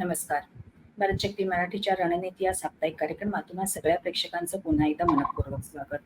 नमस्कार. भारत शक्ती मराठीच्या रणनीती या साप्ताहिक कार्यक्रमात तुम्हा सगळ्या प्रेक्षकांचं पुन्हा एकदा मनपूर्वक स्वागत.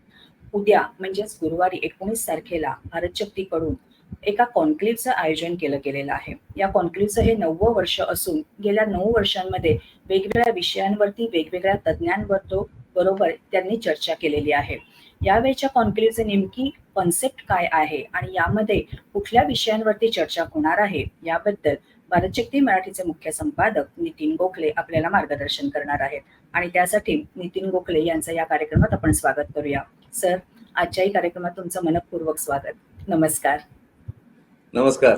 उद्या म्हणजेच गुरुवारी एकोणीस तारखेला भारत शक्तीकडून एका कॉन्क्लेव्हचं आयोजन केलं गेलेलं आहे. या कॉन्क्लेव्हचं हे नववं वर्ष असून गेल्या नऊ वर्षांमध्ये वेगवेगळ्या विषयांवरती वेगवेगळ्या तज्ज्ञांवर बरोबर त्यांनी चर्चा केलेली आहे. यावेळच्या कॉन्क्लेव्हचे नेमकी कॉन्सेप्ट काय आहे आणि यामध्ये कुठल्या विषयांवरती चर्चा होणार आहे याबद्दल भारतशक्ती मराठीचे मुख्य संपादक नितीन गोखले आपल्याला मार्गदर्शन करणार आहेत. आणि त्यासाठी नितीन गोखले यांचं या कार्यक्रमात आपण स्वागत करूया. सर आजच्याही कार्यक्रमात तुमचं मनपूर्वक स्वागत. नमस्कार. नमस्कार.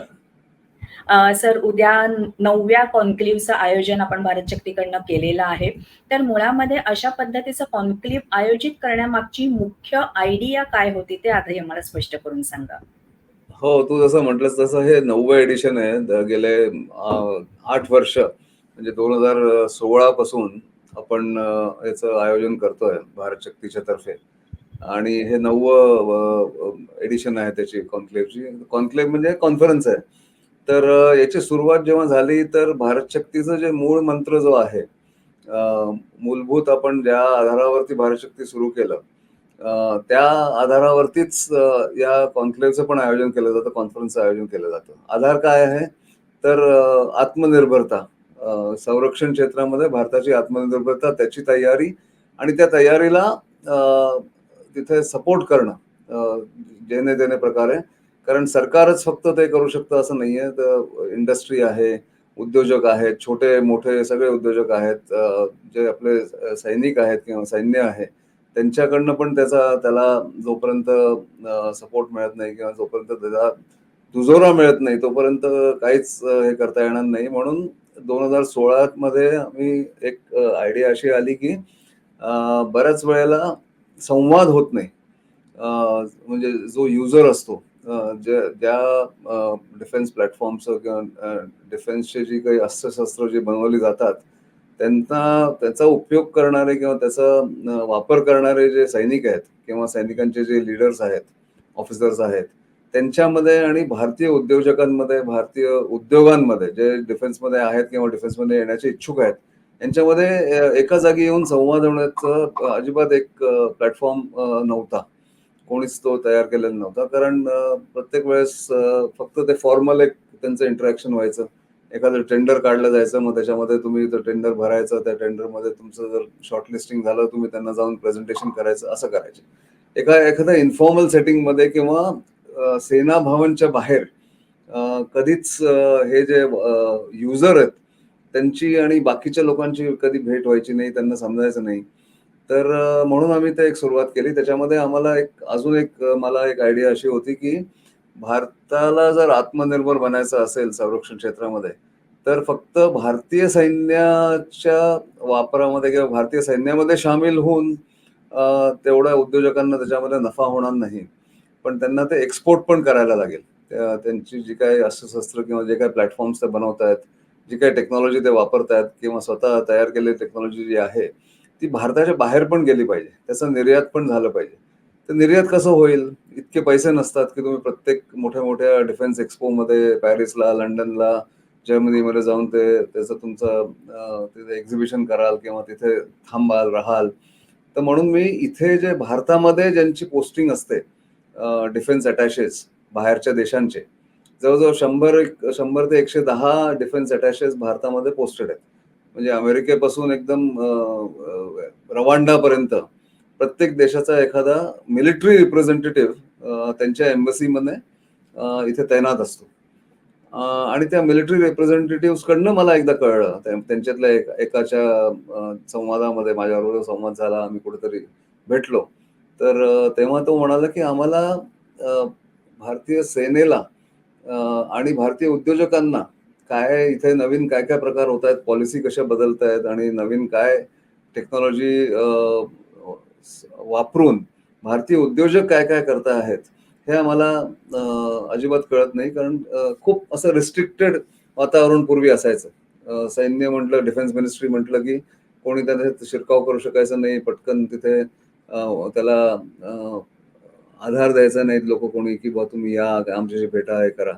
सर उद्या नवव्या कॉन्क्लेव्हचं आयोजन आपण भारत शक्तीकडनं केलेलं आहे. तर मुळामध्ये अशा पद्धतीचं कॉन्क्लेव्ह आयोजित करण्यामागची मुख्य आयडिया काय होती ते आधी आम्हाला स्पष्ट करून सांगा. हो तू जसं म्हटलंस तसं हे नववं एडिशन आहे. गेले आठ वर्ष म्हणजे दोन हजार सोळा पासून आपण याचं आयोजन करतोय भारत शक्तीच्या तर्फे. आणि हे नववं एडिशन आहे त्याची कॉन्क्लेव्हची कॉन्क्लेव्ह म्हणजे कॉन्फरन्स आहे. तर याची सुरुवात जेव्हा झाली तर भारत शक्तीचं जे मूळ मंत्र जो आहे मूलभूत आपण ज्या आधारावरती भारत शक्ती सुरू केलं त्या आधारावरतीच या कॉन्क्लेव्हचं पण आयोजन केलं जातं कॉन्फरन्सचं आयोजन केलं जातं. आधार काय आहे? तर आत्मनिर्भरता. संरक्षण क्षेत्रामध्ये भारताची आत्मनिर्भरता त्याची तयारी आणि त्या तयारीला तिथे सपोर्ट करणं जेणे देणे प्रकारे. कारण सरकारच फक्त ते करू शकतं असं नाहीये. तर इंडस्ट्री आहे उद्योजक आहेत छोटे मोठे सगळे उद्योजक आहेत जे आपले सैनिक आहेत किंवा सैन्य आहे. त्यांच्याकडनं पण त्याचा त्याला जोपर्यंत सपोर्ट मिळत नाही किंवा जोपर्यंत त्याचा दुजोरा मिळत नाही तोपर्यंत काहीच हे करता येणार नाही. म्हणून दोन हजार सोळा मध्ये आम्ही एक आयडिया अशी आली की बऱ्याच वेळेला संवाद होत नाही. म्हणजे जो युजर असतो ज्या जे ज्या डिफेन्स प्लॅटफॉर्मचं किंवा डिफेन्सचे जी काही अस्त्रशस्त्र जे बनवली जातात त्यांचा त्याचा उपयोग करणारे किंवा त्याचा वापर करणारे जे सैनिक आहेत किंवा सैनिकांचे जे लीडर्स आहेत ऑफिसर्स आहेत त्यांच्यामध्ये आणि भारतीय उद्योजकांमध्ये भारतीय उद्योगांमध्ये जे डिफेन्समध्ये आहेत किंवा डिफेन्समध्ये येण्याचे इच्छुक आहेत यांच्यामध्ये एका जागी येऊन संवाद होण्याचं अजिबात एक प्लॅटफॉर्म नव्हता. कोणीच तो तयार केलेला नव्हता. कारण प्रत्येक वेळेस फक्त ते फॉर्मल एक त्यांचं इंटरॅक्शन व्हायचं. एखादं टेंडर काढलं जायचं मग त्याच्यामध्ये तुम्ही तो टेंडर भरायचं त्या टेंडरमध्ये तुमचं जर शॉर्टलिस्टिंग झालं तुम्ही त्यांना जाऊन प्रेझेंटेशन करायचं असं करायचं. एका एखाद्या इन्फॉर्मल सेटिंगमध्ये किंवा सेना भवनच्या बाहेर कधीच हे जे युजर आहेत त्यांची आणि बाकीच्या लोकांची कधी भेट व्हायची नाही त्यांना समजायचं नाही. तर म्हणून आम्ही ते एक सुरुवात केली. त्याच्यामध्ये आम्हाला एक अजून एक मला एक आयडिया अशी होती की भारताला जर आत्मनिर्भर बनायचं असेल संरक्षण क्षेत्रामध्ये तर फक्त भारतीय सैन्याच्या वापरामध्ये किंवा भारतीय सैन्यामध्ये सामील होऊन तेवढ्या उद्योजकांना त्याच्यामध्ये नफा होणार नाही. पण त्यांना ते एक्सपोर्ट पण करायला लागेल. त्यांची जी काही अस्त्रशस्त्र किंवा जे काही प्लॅटफॉर्म्स ते बनवत आहेत जी काही टेक्नॉलॉजी ते वापरतायत किंवा स्वतः तयार केलेली टेक्नॉलॉजी जी आहे ती भारताच्या बाहेर पण गेली पाहिजे. त्याचं निर्यात पण झालं पाहिजे. तर निर्यात कसं होईल? इतके पैसे नसतात की तुम्ही प्रत्येक मोठ्या मोठ्या डिफेन्स एक्सपोमध्ये पॅरिसला लंडनला जर्मनीमध्ये जाऊन ते त्याचं तुमचं तिथे एक्झिबिशन कराल किंवा तिथे थांबाल राहाल. तर म्हणून मी इथे जे भारतामध्ये ज्यांची पोस्टिंग असते डिफेन्स अटॅचेस बाहेरच्या देशांचे जवळजवळ शंभर एक- शंभर ते एकशे दहा डिफेन्स अटॅचेस भारतामध्ये पोस्टेड आहेत. म्हणजे अमेरिकेपासून एकदम रवांडापर्यंत प्रत्येक देशाचा एखादा मिलिटरी रिप्रेझेंटेटिव्ह त्यांच्या एम्बसीमध्ये इथे तैनात असतो. आणि त्या मिलिटरी रिप्रेझेंटेटिव्हकडनं मला एकदा कळलं. त्या- त्यांच्यातल्या एक- एकाच्या संवादामध्ये माझ्याबरोबर संवाद झाला. आम्ही कुठेतरी भेटलो. तर तेव्हा तो म्हणाला की आम्हाला भारतीय सेनेला आणि भारतीय उद्योजकांना काय इथे नवीन काय काय प्रकार होत आहेत पॉलिसी कशा बदलत आहेत आणि नवीन काय टेक्नॉलॉजी वापरून भारतीय उद्योजक काय काय करत आहेत हे आम्हाला अजिबात कळत नाही. कारण खूप असं रिस्ट्रिक्टेड वातावरण पूर्वी असायचं. सैन्य म्हटलं डिफेन्स मिनिस्ट्री म्हटलं की कोणी त्याने शिरकाव करू शकायचं नाही पटकन तिथे त्याला आधार द्यायचा नाहीत लोक कोणी की बा तुम्ही या आमच्याशी भेटा हे करा.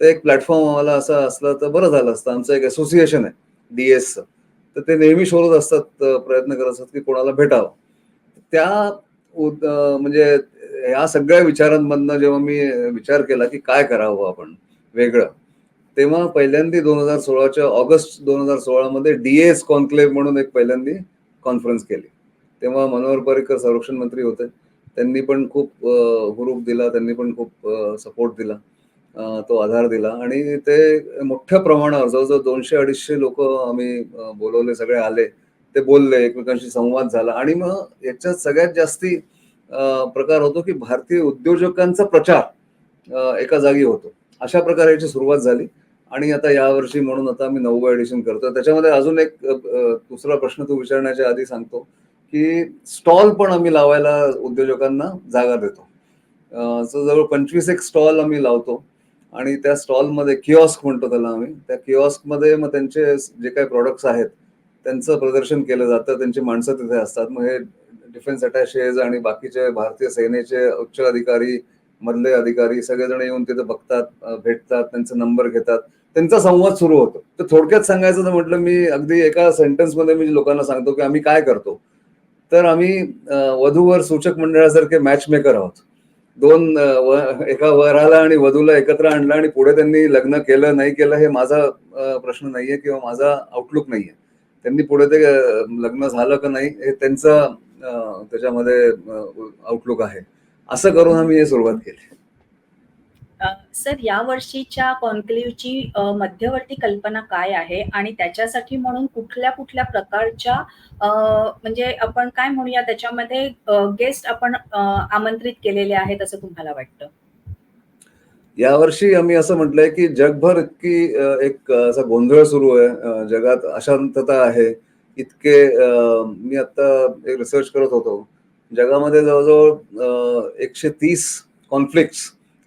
तर एक प्लॅटफॉर्म आम्हाला असा असला तर बरं झालं असतं. आमचं एक असोसिएशन आहे डीएसचं तर ते नेहमी शोधत असतात प्रयत्न करत असतात की कोणाला भेटावं. त्या म्हणजे या सगळ्या विचारांमधनं जेव्हा मी विचार केला की काय करावं आपण वेगळं तेव्हा पहिल्यांदा दोन हजार सोळाच्या ऑगस्ट दोन हजार सोळामध्ये डी एस कॉन्क्लेव्ह म्हणून एक पहिल्यांदी कॉन्फरन्स केली. तेव्हा मनोहर पर्रिकर संरक्षण मंत्री होते. त्यांनी पण खूप ग्रुप हुरूप दिला त्यांनी पण खूप सपोर्ट दिला तो आधार दिला आणि ते मोठ्या प्रमाणावर जवळजवळ दोनशे अडीचशे लोक आम्ही बोलवले सगळे आले. ते बोलले एकमेकांशी संवाद झाला. आणि मग याच्यात सगळ्यात जास्ती प्रकार होतो की भारतीय उद्योजकांचा प्रचार एका जागी होतो. अशा प्रकारे याची सुरुवात झाली. आणि आता यावर्षी म्हणून आता आम्ही नववं एडिशन करतो त्याच्यामध्ये अजून एक दुसरा प्रश्न तू विचारण्याच्या आधी सांगतो की स्टॉल पण आम्ही लावायला उद्योजकांना जागा देतो. जवळ पंचवीस एक स्टॉल आम्ही लावतो. आणि त्या स्टॉलमध्ये किऑस्क म्हणतो त्याला आम्ही. त्या किऑस्कमध्ये मग त्यांचे जे काही प्रॉडक्ट्स आहेत त्यांचं प्रदर्शन केलं जातं त्यांची माणसं तिथे असतात. मग हे डिफेन्स अटॅशेज आणि बाकीचे भारतीय सेनेचे उच्च अधिकारी मधले अधिकारी सगळेजण येऊन तिथे बघतात भेटतात त्यांचा नंबर घेतात. त्यांचा संवाद सुरू होतो. तर थोडक्यात सांगायचं तर म्हटलं मी अगदी एका सेंटेन्समध्ये मी लोकांना सांगतो की आम्ही काय करतो. तर आम्ही वधूवर सूचक मंडळासारखे मॅच मेकर आहोत. दोन एका वराला आणि वधूला एकत्र आणलं आणि पुढे त्यांनी लग्न केलं नाही केलं हे माझा प्रश्न नाहीये किंवा माझा आउटलुक नाहीये. त्यांनी पुढे ते लग्न झालं का नाही हे त्यांचं त्याच्यामध्ये आउटलुक आहे. असं करून आम्ही हे सुरुवात केली. सर या वर्षीच्या कॉन्क्लेव्हची मध्यवर्ती कल्पना काय आहे? आणि त्याच्यासाठी म्हणून कुठल्या कुठल्या प्रकारच्या म्हणजे आपण काय म्हणूया त्याच्यामध्ये गेस्ट आपण आमंत्रित केलेले आहेत असं तुम्हाला वाटतं? यावर्षी आम्ही असं म्हटलंय की जगभर इतकी एक असा गोंधळ सुरू आहे जगात अशांतता आहे इतके मी आता एक रिसर्च करत होतो. जगामध्ये जवळजवळ एकशे तीस कॉन्फ्लिक्ट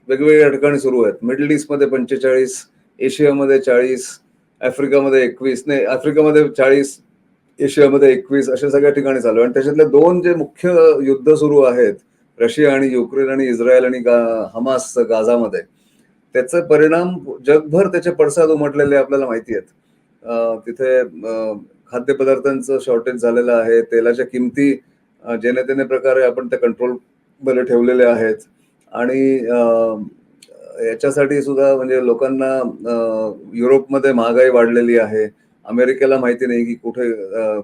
वेगवेगळ्या ठिकाणी सुरू आहेत. मिडल ईस्टमध्ये पंचेचाळीस एशियामध्ये चाळीस आफ्रिकामध्ये एकवीस नाही आफ्रिकामध्ये चाळीस एशियामध्ये एकवीस अशा सगळ्या ठिकाणी चालू आहे आणि त्याच्यातले दोन जे मुख्य युद्ध सुरू आहेत रशिया आणि युक्रेन आणि इस्रायल आणि गा- हमास गाझामध्ये त्याचे परिणाम जगभर त्याचे पडसाद उमटलेले आपल्याला माहिती आहेत. तिथे खाद्यपदार्थांचं शॉर्टेज झालेलं आहे तेलाच्या किमती अं, जेणे तेने प्रकारे आपण त्या कंट्रोलमध्ये ठेवलेले आहेत. आणि याच्यासाठी सुद्धा म्हणजे लोकांना युरोपमध्ये महागाई वाढलेली आहे. अमेरिकेला माहिती नाही की कुठे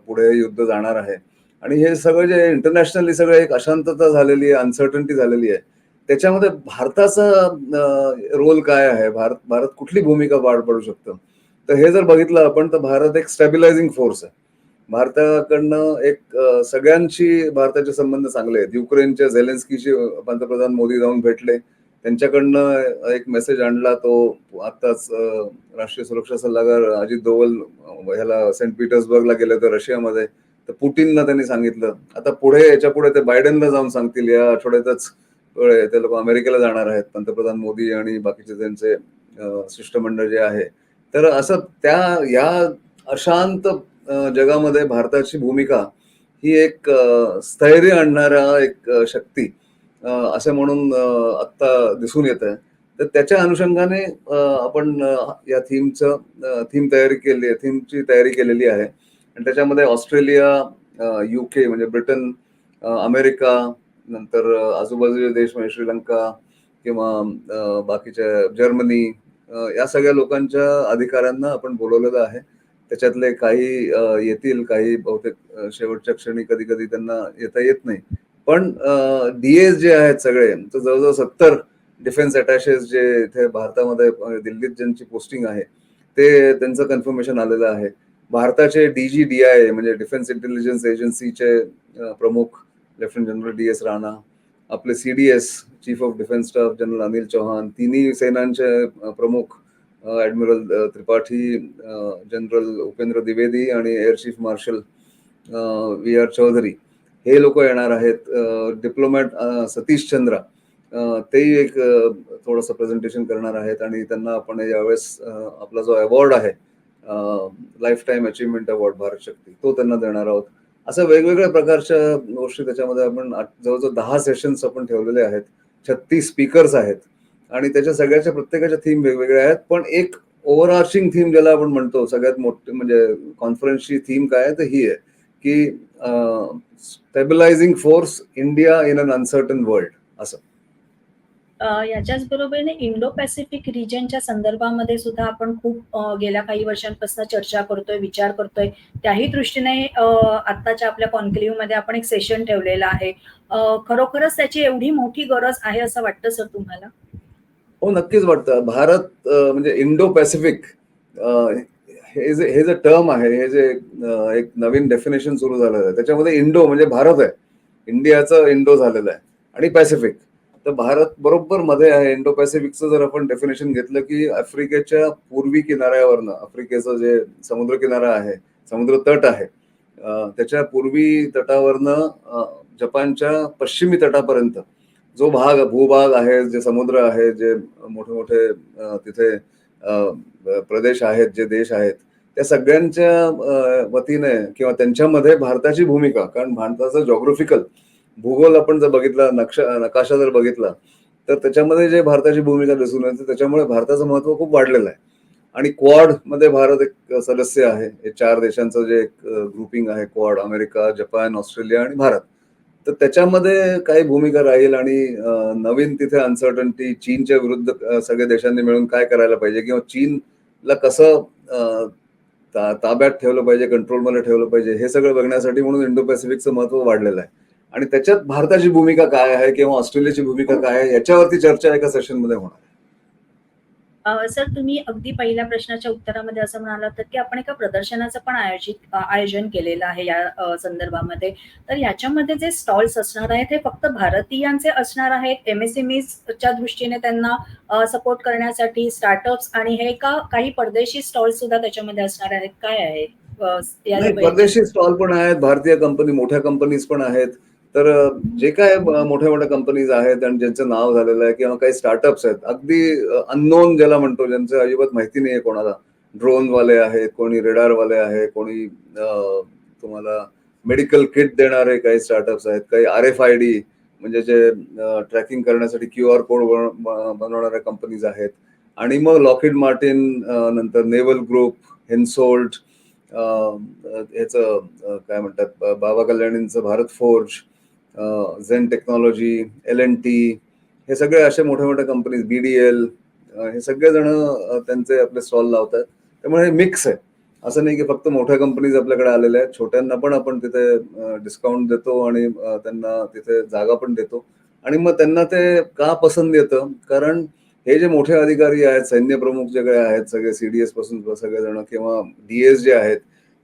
पुढे युद्ध जाणार आहे. आणि हे सगळं जे इंटरनॅशनली सगळं एक अशांतता झालेली आहे अनसर्टन्टी झालेली आहे. त्याच्यामध्ये भारताचा रोल काय आहे? भारत भारत कुठली भूमिका पार पडू शकतं? तर हे जर बघितलं आपण तर भारत एक स्टॅबिलायझिंग फोर्स आहे. भारताकडनं एक सगळ्यांशी भारताचे संबंध चांगले आहेत. युक्रेनच्या झेलेन्स्कीशी पंतप्रधान मोदी जाऊन भेटले. त्यांच्याकडनं एक मेसेज आणला तो आत्ताच राष्ट्रीय सुरक्षा सल्लागार अजित दोवल ह्याला सेंट पीटर्सबर्गला गेले तर रशियामध्ये. तर पुतीनला त्यांनी सांगितलं आता पुढे याच्यापुढे ते बायडेनला जाऊन सांगतील या आठवड्यातच वेळ ते लोक अमेरिकेला जाणार आहेत पंतप्रधान मोदी आणि बाकीचे त्यांचे शिष्टमंडळ जे आहे. तर असं त्या या अशांत जगामध्ये भारताची भूमिका ही एक स्थैर्य आणणारा एक शक्ती असे म्हणून आत्ता दिसून येत आहे तर त्याच्या अनुषंगाने आपण या थीमचं थीम तयारी केली आहे थीमची तयारी केलेली आहे. आणि त्याच्यामध्ये ऑस्ट्रेलिया युके म्हणजे ब्रिटन अमेरिका नंतर आजूबाजूचे देश म्हणजे श्रीलंका किंवा बाकीच्या जर्मनी या सगळ्या लोकांच्या अधिकाऱ्यांना आपण बोलवलेलं आहे. त्याच्यातले काही येतील काही बहुतेक शेवटच्या क्षणी कधी कधी त्यांना येता येत नाही. पण डीएस जे आहेत सगळे तर जवळजवळ सत्तर डिफेन्स अटॅचेस जे इथे भारतामध्ये दिल्लीत ज्यांची पोस्टिंग आहे ते त्यांचं कन्फर्मेशन आलेलं आहे. भारताचे डीजी डी आय म्हणजे डिफेन्स इंटेलिजन्स एजन्सीचे प्रमुख lieutenant general D S Rana आपले C D S chief of defence staff general Anil Chauhan तिन्ही सेनांचे प्रमुख ॲडमिरल त्रिपाठी जनरल उपेंद्र द्विवेदी आणि air chief marshal V R Chaudhari. हे लोक येणार आहेत डिप्लोमॅट सतीश चंद्रा. तेही एक थोडंसं प्रेझेंटेशन करणार आहेत आणि त्यांना आपण यावेळेस आपला जो अवॉर्ड आहे life time achievement award Bharat Shakti तो त्यांना देणार आहोत. असं वेगवेगळ्या प्रकारच्या गोष्टी त्याच्यामध्ये आपण जवळजवळ दहा सेशन्स आपण ठेवलेले आहेत. छत्तीस स्पीकर्स आहेत. आणि त्याच्या सगळ्याच्या प्रत्येकाच्या थीम वेगवेगळ्या आहेत. पण एक ओव्हरआर्चिंग थीम ज्याला आपण म्हणतो सगळ्यात मोठी म्हणजे कॉन्फरन्सची थीम काय आहे तर ही आहे की stabilising force India in un uncertain world असं. याच्याच बरोबरीने इंडो पॅसिफिक रिजनच्या संदर्भामध्ये सुद्धा आपण खूप गेल्या काही वर्षांपासून चर्चा करतोय विचार करतोय. त्याही दृष्टीने आत्ताच्या आपल्या कॉन्क्लेव्हमध्ये आपण एक सेशन ठेवलेलं आहे. खरोखरच त्याची एवढी मोठी गरज आहे असं वाटतं सर तुम्हाला? हो नक्कीच वाटतं. भारत म्हणजे इंडो पॅसिफिक हे जे हे जे टर्म आहे हे जे एक नवीन डेफिनेशन सुरू झालेलं आहे. त्याच्यामध्ये इंडो म्हणजे भारत आहे. इंडियाचं इंडो झालेलं आहे. आणि पॅसिफिक. तर भारत बरोबर मध्ये आहे. इंडो पॅसिफिकचं जर आपण डेफिनेशन घेतलं की आफ्रिकेच्या पूर्वी किनाऱ्यावरनं आफ्रिकेचं जे समुद्र किनारा आहे समुद्र तट आहे त्याच्या पूर्वी तटावरनं जपानच्या पश्चिमी तटापर्यंत जो भाग भूभाग आहे जे समुद्र आहे जे मोठे मोठे तिथे प्रदेश आहेत जे देश आहेत त्या सगळ्यांच्या वतीने किंवा त्यांच्यामध्ये भारताची भूमिका कारण भारताचं जॉग्राफिकल भूगोल आपण जर बघितला नक्षा नकाशा जर बघितला तर त्याच्यामध्ये जे भारताची भूमिका दिसून येते त्याच्यामुळे भारताचं महत्त्व खूप वाढलेलं आहे. आणि क्वाडमध्ये भारत एक सदस्य आहे. हे चार देशांचं जे एक ग्रुपिंग आहे क्वाड अमेरिका जपान ऑस्ट्रेलिया आणि भारत. तर त्याच्यामध्ये काही भूमिका राहील आणि नवीन तिथे अनसर्टन्टी चीनच्या विरुद्ध सगळ्या देशांनी मिळून काय करायला पाहिजे किंवा चीनला कसं ताब्यात ठेवलं पाहिजे कंट्रोलमध्ये ठेवलं पाहिजे हे सगळं बघण्यासाठी म्हणून इंडो पॅसिफिकचं महत्त्व वाढलेलं आहे. आणि त्याच्यात भारताची भूमिका काय आहे किंवा ऑस्ट्रेलियाची भूमिका काय आहे याच्यावरती चर्चा एका सेशनमध्ये होणार आहे. अ, सर तुम्ही अगदी पहिल्या प्रश्नाच्या उत्तरामध्ये असं म्हणाला होतं की आपण एका प्रदर्शनाचं पण आयोजित आयोजन केलेलं आहे या संदर्भामध्ये. तर याच्यामध्ये जे स्टॉल्स असणार आहेत हे फक्त भारतीयांचे असणार आहेत? एमएसएमईच्या दृष्टीने त्यांना सपोर्ट करण्यासाठी स्टार्टअप्स आणि हे का काही परदेशी स्टॉल्स सुद्धा त्याच्यामध्ये असणार आहेत? काय आहे? परदेशी स्टॉल पण आहेत भारतीय कंपनी मोठ्या कंपनीज पण आहेत. तर जे काय मोठ्या मोठ्या कंपनीज आहेत आणि ज्यांचं नाव झालेलं आहे किंवा काही स्टार्टअप्स आहेत अगदी अननोन ज्याला म्हणतो ज्यांचं अजिबात माहिती नाही आहे कोणाला. ड्रोनवाले आहेत कोणी रेडारवाले आहे कोणी तुम्हाला मेडिकल किट देणारे काही स्टार्टअप्स आहेत काही आर एफ आय डी म्हणजे जे ट्रॅकिंग करण्यासाठी क्यू आर कोड बनवणाऱ्या कंपनीज आहेत. आणि मग लॉकेड मार्टिन नंतर नेव्हल ग्रुप हेन्सोल्ट ह्याचं काय म्हणतात Baba कल्याणींचं Bharat forge Zen technology L N T हे सगळे असे मोठे मोठे कंपनीज बी डी एल हे सगळेजण त्यांचे आपले स्टॉल लावतात. त्यामुळे हे मिक्स आहे. असं नाही की फक्त मोठ्या कंपनीज आपल्याकडे आलेल्या आहेत. छोट्यांना पण आपण तिथे डिस्काउंट देतो आणि त्यांना तिथे जागा पण देतो. आणि मग त्यांना ते का पसंत येतं? कारण हे जे मोठे अधिकारी आहेत सैन्य प्रमुख जे काही आहेत सगळे सीडीएसपासून सगळेजण किंवा डीएस जे आहेत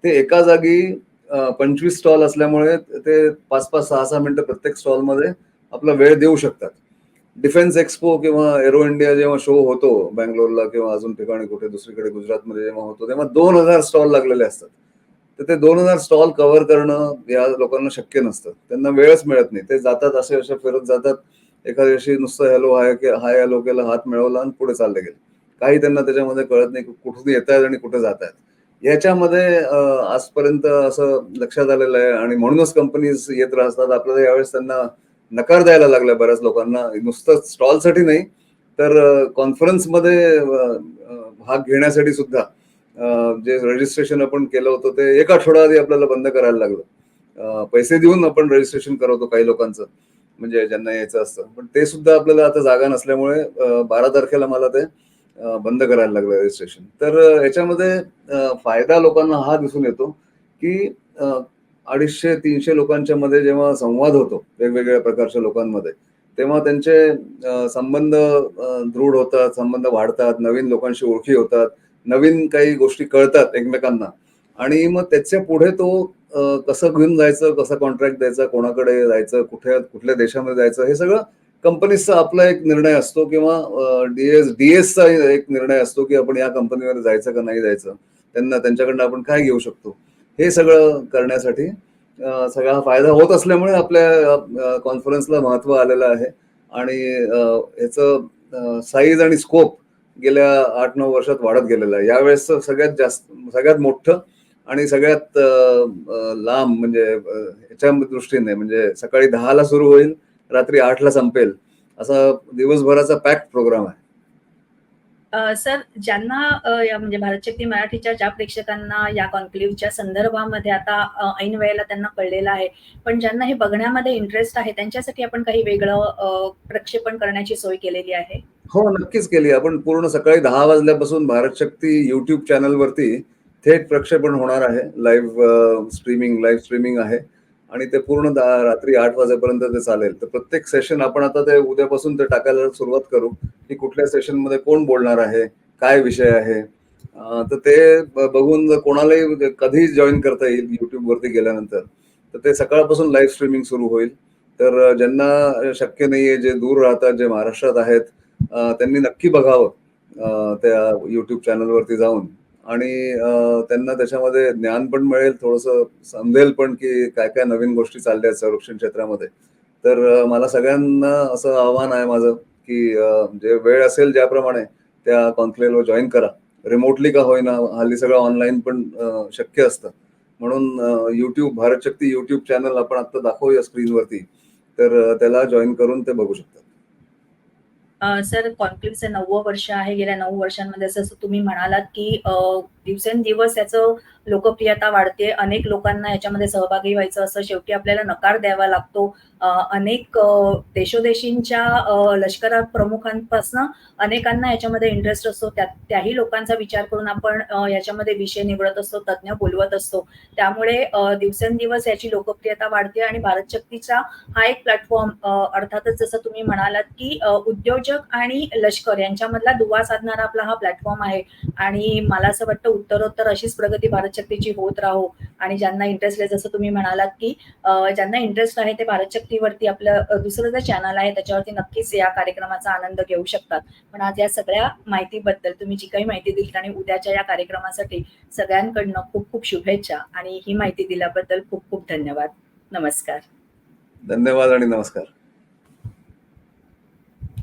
ते एका जागी पंचवीस स्टॉल असल्यामुळे ते पाच पाच सहा सहा मिनिटं प्रत्येक स्टॉलमध्ये आपला वेळ देऊ शकतात. डिफेन्स एक्सपो किंवा एरो इंडिया जेव्हा शो होतो बँगलोरला किंवा अजून ठिकाणी कुठे दुसरीकडे गुजरातमध्ये जेव्हा होतो तेव्हा दोन हजार स्टॉल लागलेले असतात. तर ते दोन हजार स्टॉल कव्हर करणं या लोकांना शक्य नसतं. त्यांना वेळच मिळत नाही. ते जातात असे असे फिरत जातात. एखाद्याशी नुसतं हॅलो हाय हाय हॅलो केला हात मिळवला आणि पुढे चालले गेले. काही त्यांना त्याच्यामध्ये कळत नाही कुठून येत आहेत आणि कुठे जात आहेत याच्यामध्ये आजपर्यंत असं लक्षात आलेलं आहे आणि म्हणूनच कंपनीज येत राहतात. आपल्याला यावेळेस त्यांना नकार द्यायला लागलाय बऱ्याच लोकांना. नुसतं स्टॉलसाठी नाही तर कॉन्फरन्समध्ये भाग घेण्यासाठी सुद्धा जे रजिस्ट्रेशन आपण केलं होतं ते एक आठवडा आधी आपल्याला बंद करायला लागलं. पैसे देऊन आपण रजिस्ट्रेशन करवतो काही लोकांचं म्हणजे ज्यांना यायचं असतं. पण ते सुद्धा आपल्याला आता जागा नसल्यामुळे बारा तारखेला मला ते बंद करायला लागलं रजिस्ट्रेशन तर याच्यामध्ये फायदा लोकांना हा दिसून येतो की अडीचशे तीनशे लोकांच्या मध्ये जेव्हा संवाद होतो वेगवेगळ्या प्रकारच्या लोकांमध्ये तेव्हा त्यांचे संबंध दृढ होतात संबंध वाढतात नवीन लोकांशी ओळखी होतात नवीन काही गोष्टी कळतात एकमेकांना. आणि मग त्याच्या पुढे तो कसं घेऊन जायचं कसं कॉन्ट्रॅक्ट द्यायचा कोणाकडे जायचं कुठे कुठल्या देशामध्ये जायचं हे सगळं कंपनीचा आपला एक निर्णय असतो किंवा डीएस डीएसचा एक निर्णय असतो की आपण या कंपनीमध्ये जायचं का नाही जायचं त्यांना त्यांच्याकडनं आपण काय घेऊ शकतो? हे सगळं करण्यासाठी सगळा हा फायदा होत असल्यामुळे आपल्या कॉन्फरन्सला महत्त्व आलेलं आहे. आणि ह्याचं साईज आणि स्कोप गेल्या आठ नऊ वर्षात वाढत गेलेलं आहे. यावेळेस सगळ्यात जास्त सगळ्यात मोठं आणि सगळ्यात लांब म्हणजे ह्याच्या दृष्टीने म्हणजे सकाळी दहाला सुरू होईल रात्री आठला संपेल. असा दिवसभराचा पॅक्ड प्रोग्राम आहे. सर ज्यांना म्हणजे भारत शक्ती मराठीच्या ज्या प्रेक्षकांना या कॉन्क्लेव्हच्या संदर्भामध्ये आता ऐन वेळेला त्यांना कळलेलं आहे पण ज्यांना हे बघण्यामध्ये इंटरेस्ट आहे त्यांच्यासाठी आपण काही वेगळं प्रक्षेपण करण्याची सोय केलेली आहे? हो नक्कीच केली. आपण पूर्ण सकाळी दहा वाजल्यापासून भारत शक्ती युट्यूब चॅनलवरती थेट प्रक्षेपण होणार आहे. लाईव्ह स्ट्रीमिंग लाईव्ह स्ट्रीमिंग आहे. आणि ते पूर्ण रात्री आठ वाजेपर्यंत ते चालेल. तर प्रत्येक सेशन आपण आता ते उद्यापासून ते टाकायला सुरुवात करू की कुठल्या सेशनमध्ये कोण बोलणार आहे काय विषय आहे. तर ते बघून जर कोणालाही कधी जॉईन करता येईल युट्यूबवरती गेल्यानंतर तर ते सकाळपासून लाईव्ह स्ट्रीमिंग सुरू होईल. तर ज्यांना शक्य नाहीये जे दूर राहतात जे महाराष्ट्रात आहेत त्यांनी नक्की बघावं त्या युट्यूब चॅनलवरती जाऊन. आणि त्यांना त्याच्यामध्ये ज्ञान पण मिळेल थोडंसं समजेल पण की काय काय नवीन गोष्टी चालल्या आहेत संरक्षण क्षेत्रामध्ये. तर मला सगळ्यांना असं आव्हान आहे माझं की जे वेळ असेल ज्याप्रमाणे त्या कॉन्क्लेव्हला जॉईन करा. रिमोटली का होईना हल्ली सगळं ऑनलाईन पण शक्य असतं. म्हणून YouTube Bharat Shakti YouTube channel आपण आता दाखवूया स्क्रीनवरती. तर त्याला जॉईन करून ते बघू शकतात. सर कॉन्क्लेव्हचं नववं वर्ष आहे. गेल्या नऊ वर्षांमध्ये जसं तुम्ही म्हणालात की अ, दिवसेंदिवस याचं लोकप्रियता वाढते. अनेक लोकांना याच्यामध्ये सहभागी व्हायचं असं शेवटी आपल्याला नकार द्यावा लागतो. अनेक देशोदेशींच्या लष्करा प्रमुखांपासून अनेकांना याच्यामध्ये इंटरेस्ट असतो. त्या त्याही लोकांचा विचार करून आपण याच्यामध्ये विषय निवडत असतो तज्ज्ञ बोलवत असतो. त्यामुळे दिवसेंदिवस याची लोकप्रियता वाढते आणि भारत शक्तीचा हा एक प्लॅटफॉर्म अर्थातच जसं तुम्ही म्हणालात की उद्योजक आणि लष्कर यांच्यामधला दुवा साधणारा आपला हा प्लॅटफॉर्म आहे. आणि मला असं वाटतं उत्तरोत्तर अशीच प्रगती भारत शक्तीची होत राहो. आणि ज्यांना इंटरेस्ट आहे जसं तुम्ही म्हणालात की ज्यांना इंटरेस्ट आहे ते भारत शक्तीवरती आपलं दुसरं जे चॅनल आहे त्याच्यावरती नक्कीच या कार्यक्रमाचा आनंद घेऊ शकतात. पण आज या सगळ्या माहितीबद्दल तुम्ही जी काही माहिती दिली आणि उद्याच्या या कार्यक्रमासाठी सगळ्यांकडनं खूप खूप शुभेच्छा आणि ही माहिती दिल्याबद्दल खूप खूप धन्यवाद. नमस्कार. धन्यवाद आणि नमस्कार.